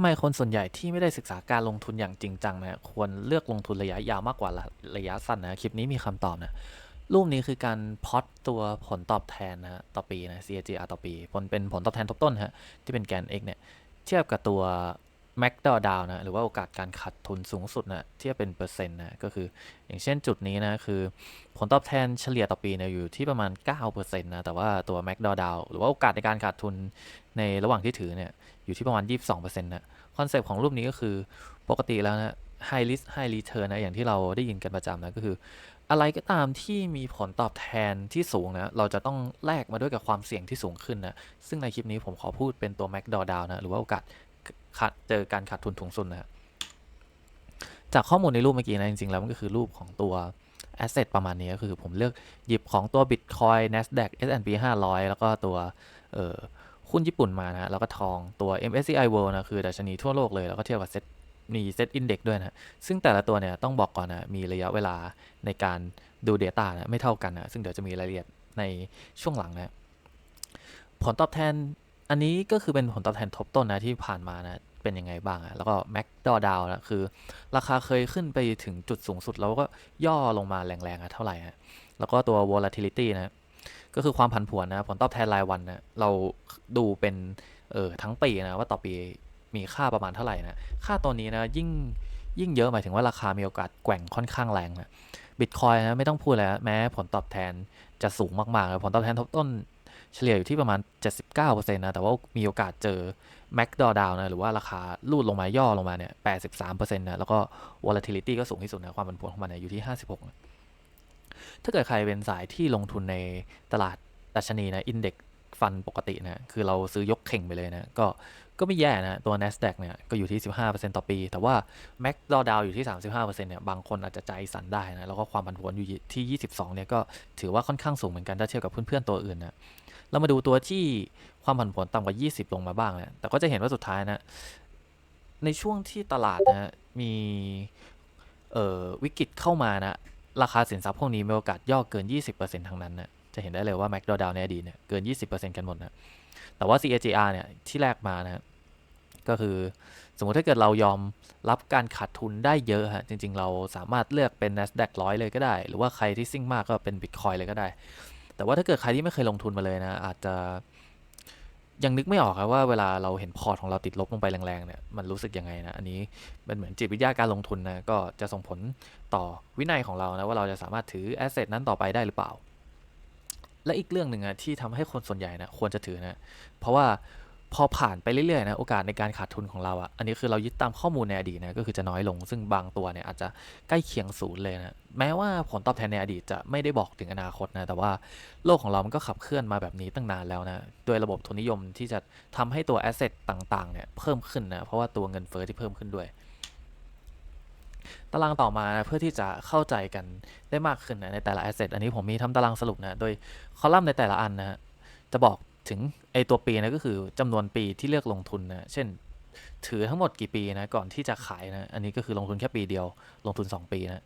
ทำไมคนส่วนใหญ่ที่ไม่ได้ศึกษาการลงทุนอย่างจริงจังนะควรเลือกลงทุนระยะยาวมากกว่าระระยะสั้นนะคลิปนี้มีคำตอบนะรูปนี้คือการพอตตัวผลตอบแทนนะฮะต่อปีนะ CAGR ต่อปีผลเป็นผลตอบแทนทบต้นฮะที่เป็นแกน x เนี่ยเทียบกับตัว m a c d o w นะหรือว่าโอกาสการขาดทุนสูงสุดนะทียบเป็นเปอร์เซ็นต์นะก็คืออย่างเช่นจุดนี้นะคือผลตอบแทนเฉลี่ยต่อปีเนี่ยอยู่ที่ประมาณ 9%นะแต่ว่าตัว m a c d o w หรือว่าโอกาสในการขาดทุนในระหว่างที่ถือเนี่ยอยู่ที่ประมาณ 22%นะคอนเซปต์ของรูปนี้ก็คือปกติแล้วนะ high risk high return นะอย่างที่เราได้ยินกันประจำนะก็คือ อะไรก็ตามที่มีผลตอบแทนที่สูงนะเราจะต้องแลกมาด้วยกับความเสี่ยงที่สูงขึ้นนะซึ่งในคลิปนี้ผมขอพูดเป็นตัว m a c d o w นะหรือว่าโอกาส เจอการขาดทุนสูงสุดนะฮะจากข้อมูลในรูปเมื่อกี้นะจริงๆแล้วมันก็คือรูปของตัว asset ประมาณนี้ก็คือผมเลือกหยิบของตัว Bitcoin NASDAQ S&P 500 แล้วก็ตัวเออหุ้นญี่ปุ่นมานะแล้วก็ทองตัว MSCI World นะคือดัชนีทั่วโลกเลย แล้วก็เทียบกับเซ็ตมีเซ็ตอินเด็กด้วยนะซึ่งแต่ละตัวเนี่ยต้องบอกก่อนนะมีระยะเวลาในการดู Data นะไม่เท่ากันนะซึ่งเดี๋ยวจะมีรายละเอียดในช่วงหลังนะผลตอบแทน อันนี้ก็คือเป็นผลตอบแทนทบต้นนะที่ผ่านมานะเป็นยังไงบ้างอะแล้วก็ Mac ดอดาวนะคือ ราคาเคยขึ้นไปถึงจุดสูงสุด แล้วก็ย่อลงมาแรงๆอะเท่าไหร่ฮะแล้วก็ตัว volatility นะก็คือความผันผวนนะผลตอบแทนรายวันนะเราดูเป็นเออทั้งปีนะว่าต่อปีมีค่าประมาณเท่าไหร่นะค่าตัวนี้นะยิ่งยิ่งเยอะหมายถึงว่าราคามีโอกาสแกว่งค่อนข้างแรงนะบิตคอยนะไม่ต้องพูดแล้วแม้ผลตอบแทนจะสูงมากๆผลตอบแทนทบต้น เฉลี่ยอยู่ที่ประมาณ 79%นะ แต่ว่ามีโอกาสเจอแม็กดอดาวนะ หรือว่าราคาลูดลงมาย่อลงมาเนี่ย 83%นะ แล้วก็ volatility ก็สูงที่สุดนะ ความผันผวนของมันเนี่ยอยู่ที่ 56 ถ้าเกิดใครเป็นสายที่ลงทุนในตลาดดัชนีนะอินเด็กฟันปกตินะ คือเราซื้อยกเข่งไปเลยนะ ก็ ก็ไม่แย่นะ ตัว NASDAQ เนี่ย ก็อยู่ที่ 15%ต่อปี แต่ว่า Mac d o w ดาวอยู่ที่ 35%เนี่ย บางคนอาจจะใจสั่นได้นะ แล้วก็ความผันผวนอยู่ที่ 22 เนี่ย ก็ถือว่าค่อนข้างสูงเหมือนกัน ถ้าเทียบกับเพื่อนๆตัวอื่นนะ เรามาดูตัวที่ความผันผวนต่ำกว่า 20 ลงมาบ้างนะแต่ก็จะเห็นว่าสุดท้ายนะ ในช่วงที่ตลาดนะมีวิกฤตเข้ามานะ ราคาสินทรัพย์พวกนี้มีโอกาสย่อเกิน 20%ทั้งนั้นนะจะเห็นได้เลยว่า Mac d o w ในอดีตเนี่ยเกิน 20%กันหมดนะ แต่ว่า CAGR เนี่ยที่แรกมานะก็คือสมมติถ้าเกิดเรายอมรับการขาดทุนได้เยอะฮะ จริง ๆ เราสามารถเลือกเป็น NASDAQ ร้อยเลยก็ได้ หรือว่าใครที่ซิ่งมากก็เป็น Bitcoin เลยก็ได้ แต่ว่าถ้าเกิดใครที่ไม่เคยลงทุนมาเลยนะอาจจะยังนึกไม่ออกครับว่าเวลาเราเห็นพอร์ตของเราติดลบลงไปแรงๆเนี่ยมันรู้สึกยังไงนะอันนี้มันเหมือนจิตวิทยาการลงทุนนะก็จะส่งผลต่อวินัยของเรานะว่าเราจะสามารถถือแอสเซทนั้นต่อไปได้หรือเปล่า และอีกเรื่องหนึ่งอะที่ทำให้คนส่วนใหญ่นะควรจะถือนะเพราะว่า พอผ่านไปเรื่อยๆนะโอกาสในการขาดทุนของเราอะอันนี้คือเรายึดตามข้อมูลในอดีตนะก็คือจะน้อยลง ซึ่งบางตัวเนี่ยอาจจะใกล้เคียงศูนย์เลยนะแม้ว่าผลตอบแทนในอดีตจะไม่ได้บอกถึงอนาคตนะแต่ว่าโลกของเรามันก็ขับเคลื่อนมาแบบนี้ตั้งนานแล้วนะโดยระบบทุนนิยมที่จะทำให้ตัวแอสเซทต่างๆเนี่ยเพิ่มขึ้นนะเพราะว่าตัวเงินเฟอ้อที่เพิ่มขึ้นด้วยตารางต่อมานะเพื่อที่จะเข้าใจกันได้มากขึ้นนะในแต่ละแอสเซทอันนี้ผมมีทำตารางสรุปนะโดยคอลัมน์ในแต่ละอันนะจะบอก ถึงไอตัวปีนะก็คือจำนวนปีที่เลือกลงทุนนะเช่น ถือทั้งหมดกี่ปีนะก่อนที่จะขายนะอันนี้ก็คือลงทุนแค่ปีเดียว ลงทุน 2 ปีนะ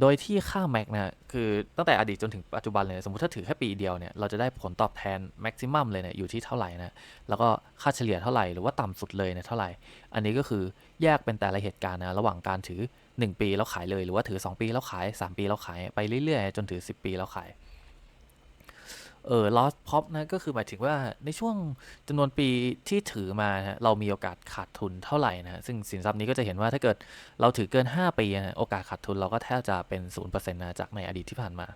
โดยที่ค่าแม็กนะคือตั้งแต่อดีตจนถึงปัจจุบันเลย สมมติถ้าถือแค่ปีเดียวเนี่ยเราจะได้ผลตอบแทนแม็กซิมัมเลยเนี่ยอยู่ที่เท่าไหร่นะแล้วก็ค่าเฉลี่ยเท่าไหร่หรือว่าต่ำสุดเลยเนี่ยเท่าไหร่ อันนี้ก็คือแยกเป็นแต่ละเหตุการณ์นะระหว่างการถือ 1 ปีแล้วขายเลย หรือว่าถือ 2 ปีแล้วขาย 3 ปีแล้วขายไปเรื่อยๆ จนถือ 10 ปีแล้วขาย เออ loss pop นะก็คือหมายถึงว่าในช่วงจำนวนปีที่ถือมานะเรามีโอกาสขาดทุนเท่าไหร่นะซึ่งสินทรัพย์นี้ก็จะเห็นว่าถ้าเกิดเราถือเกิน 5 ปีนะโอกาสขาดทุนเราก็แทบจะเป็น0%นะจากในอดีตที่ผ่านมา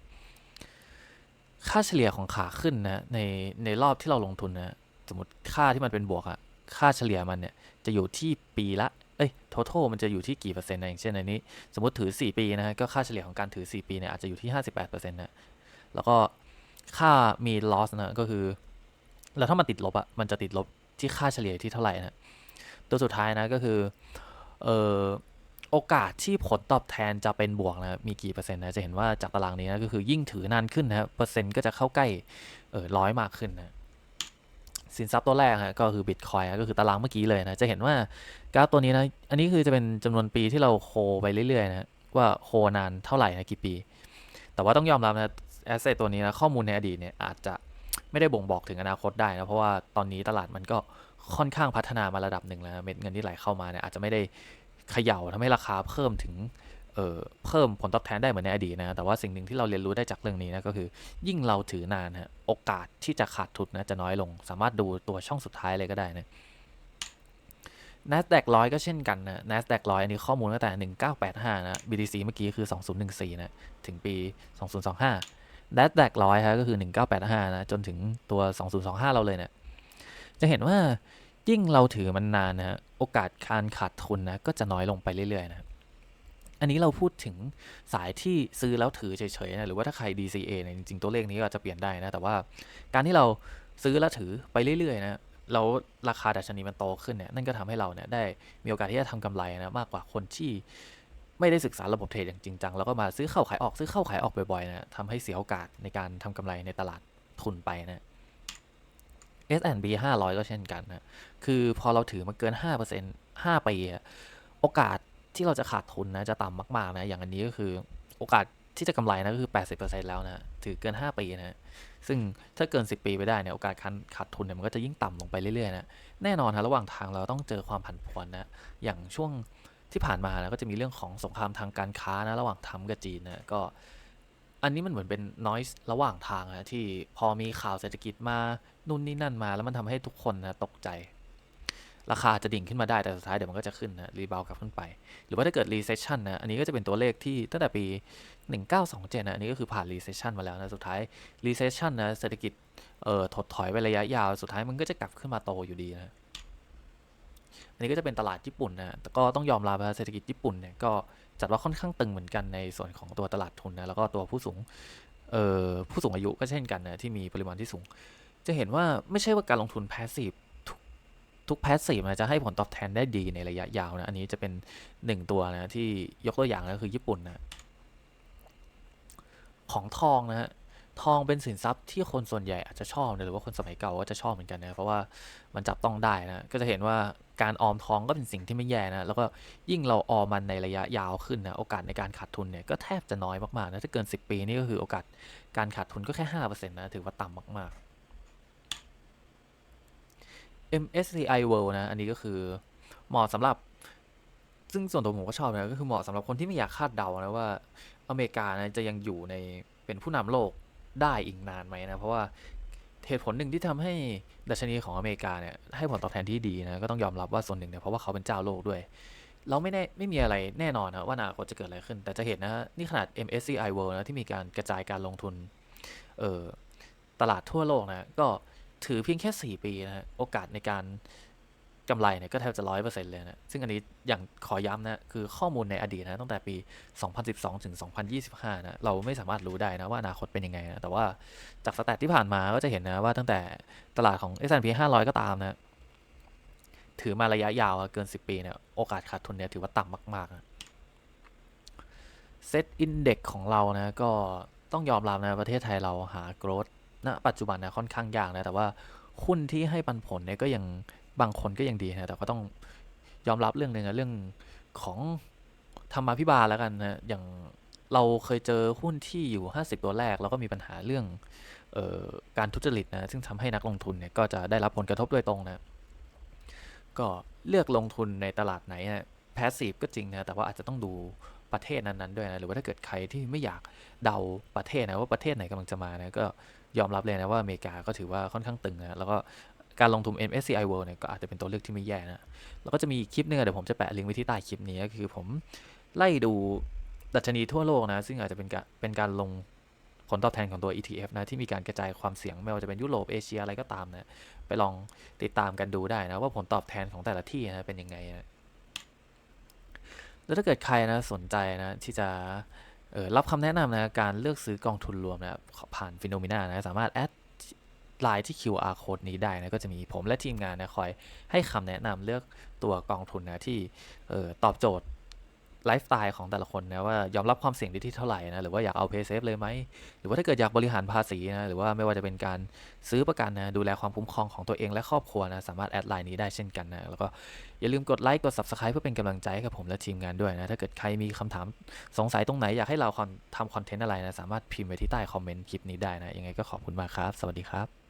ค่าเฉลี่ยของขาขึ้นนะในในรอบที่เราลงทุนนะสมมติค่าที่มันเป็นบวกอะค่าเฉลี่ยมันเนี่ยจะอยู่ที่ปีละเอ้ย total มันจะอยู่ที่กี่เปอร์เซ็นต์นะอย่างเช่นในนี้ สมมติถือ 4 ปีนะก็ค่าเฉลี่ยของการถือ 4 ปีเนี่ยอาจจะอยู่ที่ 58%นะแล้วก็ ค่ามี loss นะก็คือ แล้วถ้ามันติดลบอะมันจะติดลบที่ค่าเฉลี่ยที่เท่าไหร่นะตัวสุดท้ายนะก็คือเออโอกาสที่ผลตอบแทนจะเป็นบวกนะมีกี่เปอร์เซ็นต์นะจะเห็นว่าจากตารางนี้นะก็คือยิ่งถือนานขึ้นนะเปอร์เซ็นต์ก็จะเข้าใกล้เออร้อยมากขึ้นนะสินทรัพย์ตัวแรกฮะก็คือบิตคอยก็คือตารางเมื่อกี้เลยนะ จะเห็นว่ากราฟตัวนี้นะอันนี้คือจะเป็นจำนวนปีที่เราโคไปเรื่อยๆนะว่าโคนานเท่าไหร่นะกี่ปี แต่ว่าต้องยอมรับนะ แอสเซทตัวนี้นะข้อมูลในอดีตเนี่ยอาจจะไม่ได้บ่งบอกถึงอนาคตได้นะเพราะว่าตอนนี้ตลาดมันก็ค่อนข้างพัฒนามาระดับหนึ่งแล้วเม็ดเงินที่ไหลเข้ามาเนี่ยอาจจะไม่ได้เขย่าทำให้ราคาเพิ่มถึงเอ่อเพิ่มผลตอบแทนได้เหมือนในอดีตนะแต่ว่าสิ่งหนึ่งที่เราเรียนรู้ได้จากเรื่องนี้นะก็คือ ยิ่งเราถือนานฮะโอกาสที่จะขาดทุนนะจะน้อยลง สามารถดูตัวช่องสุดท้ายเลยก็ได้นะ NASDAQ ร้อยก็เช่นกันนะ NASDAQ ร้อยอันนี้ข้อมูลตั้งแต่ 1985 นะ BTC เมื่อกี้คือ 2014 นะ ถึงปี 2025 NASDAQ ร้อยฮะก็คือ 1985 นะ จนถึงตัว 2025 เราเลยเนะี่ย จะเห็นว่ายิ่งเราถือมันนานนะโอกาสการขาดทุนนะก็จะน้อยลงไปเรื่อยๆนะอันนี้เราพูดถึงสายที่ซื้อแล้วถือเฉยๆนะหรือว่าถ้าใคร DCA เนี่ยจริงๆ ตัวเลขนี้ก็จะเปลี่ยนได้นะ แต่ว่าการที่เราซื้อแล้วถือไปเรื่อยๆนะแล้วราคาดัชนีมันโตขึ้นเนี่ยนั่นก็ทำให้เราเนี่ยได้มีโอกาสที่จะทำกำไรนะมากกว่าคนที่ ไม่ได้ศึกษาระบบเทรดอย่างจริงจัง แล้วก็มาซื้อเข้าขายออกซื้อเข้าขายออกบ่อยๆนะทำให้เสียโอกาสในการทำกำไรในตลาดทุนไปนะ S&P 500 ก็เช่นกันนะ คือพอเราถือมาเกิน 5% 5 ปีอะโอกาสที่เราจะขาดทุนนะจะต่ำมากๆนะ อย่างอันนี้ก็คือโอกาสที่จะกำไรนะก็คือ 80%แล้วนะ ถือเกิน 5 ปีนะ ซึ่งถ้าเกิน 10 ปีไปได้เนี่ยโอกาสขาดทุนเนี่ยมันก็จะยิ่งต่ำลงไปเรื่อยๆนะ แน่นอนนะระหว่างทางเราต้องเจอความผันผวนนะ อย่างช่วง ที่ผ่านมานะก็จะมีเรื่องของสงครามทางการค้านะระหว่างทรัมป์กับจีนนะก็ อันนี้มันเหมือนเป็นนอยส์ระหว่างทางนะที่พอมีข่าวเศรษฐกิจมานู่นนี่นั่นมา แล้วมันทำให้ทุกคนนะตกใจ ราคาจะดิ่งขึ้นมาได้แต่สุดท้ายเดี๋ยวมันก็จะขึ้นนะรีบาวกลับขึ้นไป หรือว่าถ้าเกิดรีเซชชันนะอันนี้ก็จะเป็นตัวเลขที่ตั้งแต่ปี 1927นะอันนี้ก็คือผ่านรีเซชชันมาแล้วนะสุดท้ายรีเซชชันนะเศรษฐกิจเอ่อถดถอยไประยะยาว สุดท้ายมันก็จะกลับขึ้นมาโตอยู่ดีนะ อันนี้ก็จะเป็นตลาดญี่ปุ่นนะแต่ก็ต้องยอมรับว่าเศรษฐกิจญี่ปุ่นเนี่ยก็จัดว่าค่อนข้างตึงเหมือนกันในส่วนของตัวตลาดทุนนะแล้วก็ตัวผู้สูงเอ่อผู้สูงอายุก็เช่นกันนะที่มีปริมาณที่สูง จะเห็นว่าไม่ใช่ว่าการลงทุนแพสซีฟทุกแพสซีฟนะจะให้ผลตอบแทนได้ดีในระยะยาวนะอันนี้จะเป็นหนึ่งตัวนะที่ยกตัวอย่างนะคือญี่ปุ่นนะของทองนะฮะทองเป็นสินทรัพย์ที่คนส่วนใหญ่อาจจะชอบนะหรือว่าคนสมัยเก่าก็จะชอบเหมือนกันนะเพราะว่ามันจับต้องได้นะก็จะเห็นว่า การออมทองก็เป็นสิ่งที่ไม่แย่นะแล้วก็ยิ่งเราออมมันในระยะยาวขึ้นนะโอกาสในการขาดทุนเนี่ยก็แทบจะน้อยมากๆนะถ้าเกิน 10 ปีนี่ก็คือโอกาสการขาดทุนก็แค่5%นะถือว่าต่ำมาก ๆ MSCI World นะอันนี้ก็คือเหมาะสำหรับซึ่งส่วนตัวผมก็ชอบนะก็คือเหมาะสำหรับคนที่ไม่อยากคาดเดานะว่าอเมริกานะจะยังอยู่ในเป็นผู้นำโลกได้อีกนานไหมนะเพราะว่า เหตุผลหนึ่งที่ทำให้ดัชนีของอเมริกาเนี่ยให้ผลตอบแทนที่ดีนะก็ต้องยอมรับว่าส่วนหนึ่งเนี่ยเพราะว่าเขาเป็นเจ้าโลกด้วย เราไม่แน่ไม่มีอะไรแน่นอนนะว่าอนาคตจะเกิดอะไรขึ้น แต่จะเห็นนะนี่ขนาด MSCI World นะที่มีการกระจายการลงทุนเออตลาดทั่วโลกนะก็ถือเพียงแค่ 4 ปีนะโอกาสในการ กำไรเนี่ยก็แทบจะร้อยเปอร์เซ็นต์เลยนะ ซึ่งอันนี้อย่างขอย้ำนะ คือข้อมูลในอดีตนะตั้งแต่ปี 2012 ถึง 2025 นะ เราไม่สามารถรู้ได้นะว่าอนาคตเป็นยังไงนะ แต่ว่าจากสแตทที่ผ่านมาก็จะเห็นนะว่าตั้งแต่ตลาดของ S&P 500 ก็ตามนะ ถือมาระยะยาวเกิน 10 ปีเนี่ยโอกาสขาดทุนเนี่ยถือว่าต่ำมากๆนะเซตอินเด็กของเรานะก็ต้องยอมรับนะประเทศไทยเราหาโกรดณปัจจุบันนะค่อนข้างยากนะแต่ว่าหุ้นที่ให้ปันผลเนี่ยก็ยัง บางคนก็ยังดีนะแต่ก็ต้องยอมรับเรื่องหนึ่งนะเรื่องของธรรมาภิบาลแล้วกันนะอย่างเราเคยเจอหุ้นที่อยู่ 50 ตัวแรกแล้วก็มีปัญหาเรื่องออการทุจริตนะซึ่งทำให้นักลงทุนเนี่ยก็จะได้รับผลกระทบโดยตรงนะก็เลือกลงทุนในตลาดไหนนะแพสซีฟก็จริงนะแต่ว่าอาจจะต้องดูประเทศนั้นๆด้วยนะหรือว่าถ้าเกิดใครที่ไม่อยากเดาประเทศนะว่าประเทศไหนกำลังจะมานะก็ยอมรับเลยนะว่าอเมริกาก็ถือว่าค่อนข้างตึงนะแล้วก็ การลงทุน MSCI World เนี่ยก็อาจจะเป็นตัวเลือกที่ไม่แย่นะ แล้วก็จะมีคลิปนึงเดี๋ยวผมจะแปะลิงก์ไว้ที่ใต้คลิปนี้ก็คือผมไล่ดูดัชนีทั่วโลกนะ ซึ่งอาจจะเป็นการเป็นการลงผลตอบแทนของตัว ETF นะ ที่มีการกระจายความเสี่ยงไม่ว่าจะเป็นยุโรปเอเชียอะไรก็ตามนะไปลองติดตามกันดูได้นะว่าผลตอบแทนของแต่ละที่นะเป็นยังไงนะแล้วถ้าเกิดใครนะสนใจนะที่จะรับคำแนะนำนะการเลือกซื้อกองทุนรวมนะผ่านฟิโนมิน่านะสามารถแอด ไลน์ที่ QR code นี้ได้นะก็จะมีผมและทีมงานนะคอยให้คำแนะนำเลือกตัวกองทุนนะที่ตอบโจทย์ไลฟ์สไตล์ของแต่ละคนนะว่ายอมรับความเสี่ยงได้ที่เท่าไหร่นะหรือว่าอยากเอาเพย์เซฟเลยไหมหรือว่าถ้าเกิดอยากบริหารภาษีนะหรือว่าไม่ว่าจะเป็นการซื้อประกันนะดูแลความคุ้มครองของตัวเองและครอบครัวนะสามารถแอดไลน์นี้ได้เช่นกันนะแล้วก็อย่าลืมกดไลค์กด Subscribe เพื่อเป็นกำลังใจให้กับผมและทีมงานด้วยนะถ้าเกิดใครมีคำถามสงสัยตรงไหนอยากให้เราทำคอนเทนต์อะไรนะสามารถพิมพ์ไว้ที่ใต้คอมเมนต์คลิปนี้ได้นะยังไงก็ขอบคุณมากครับ สวัสดีครับ